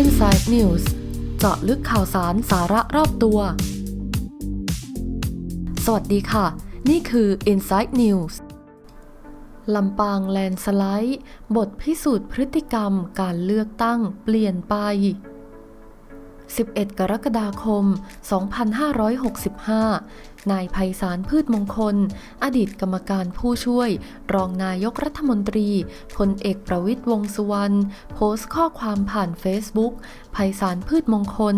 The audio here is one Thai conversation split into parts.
Inside News เจาะลึกข่าวสารสาระรอบตัว สวัสดีค่ะ นี่คือ Inside News ลำปางแลนสไลด์ บทพิสูจน์พฤติกรรมการเลือกตั้งเปลี่ยนไป 11 กรกฎาคม 2565 นายไพศาลพืชมงคล อดีตกรรมการผู้ช่วย รองนายกรัฐมนตรีพลเอกประวิตยวงษ์สุวรรณโพสต์ข้อความผ่านเฟซบุ๊กไพศาลพืชมงคล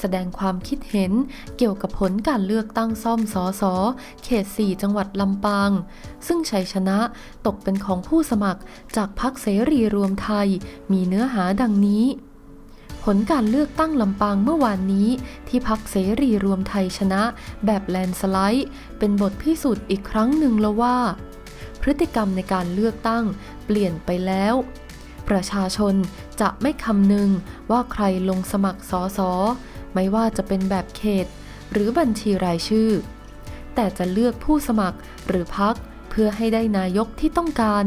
แสดงความคิดเห็นเกี่ยวกับผลการเลือกตั้งซ่อมสอสอเขต 4 จังหวัดลำปาง ซึ่งชัยชนะตกเป็นของผู้สมัครจากพรรคเสรีรวมไทย มีเนื้อหาดังนี้ ผลการเลือกตั้งลำปางเมื่อวานนี้ ที่พักเสรีรวมไทยชนะ แบบแลนสไลด์ เป็นบทพิสูจน์อีกครั้งหนึ่งแล้วว่า พฤติกรรมในการเลือกตั้งเปลี่ยนไปแล้ว ประชาชนจะไม่คำนึงว่าใครลงสมัครสอสอไม่ว่าจะเป็นแบบเขต หรือบัญชีรายชื่อ แต่จะเลือกผู้สมัครหรือพักเพื่อให้ได้นายกที่ต้องการ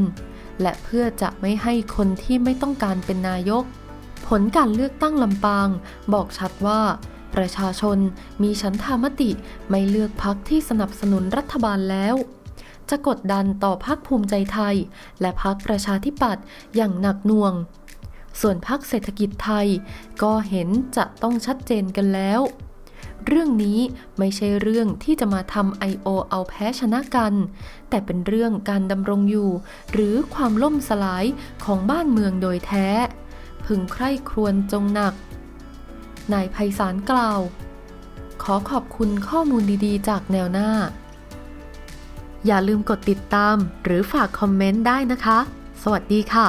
และเพื่อจะไม่ให้คนที่ไม่ต้องการเป็นนายก ผลการเลือกตั้งลำปาง บอกชัดว่า ประชาชนมีฉันทามติไม่เลือกพักที่สนับสนุนรัฐบาลแล้ว จะกดดันต่อพักภูมิใจไทย และพักประชาธิปัตย์อย่างหนักหน่วง ส่วนพักเศรษฐกิจไทย ก็เห็นจะต้องชัดเจนกันแล้วเรื่องนี้ไม่ใช่เรื่องที่จะมาทำ I.O. เอาแพ้ชนะกัน แต่เป็นเรื่องการดำรงอยู่ หรือความล่มสลายของบ้านเมืองโดยแท้ พึงใคร่ครวญจงหนัก นายไพศาลกล่าว ขอขอบคุณข้อมูลดีๆ จากแนวหน้า อย่าลืมกดติดตามหรือฝากคอมเมนต์ได้นะคะ สวัสดีค่ะ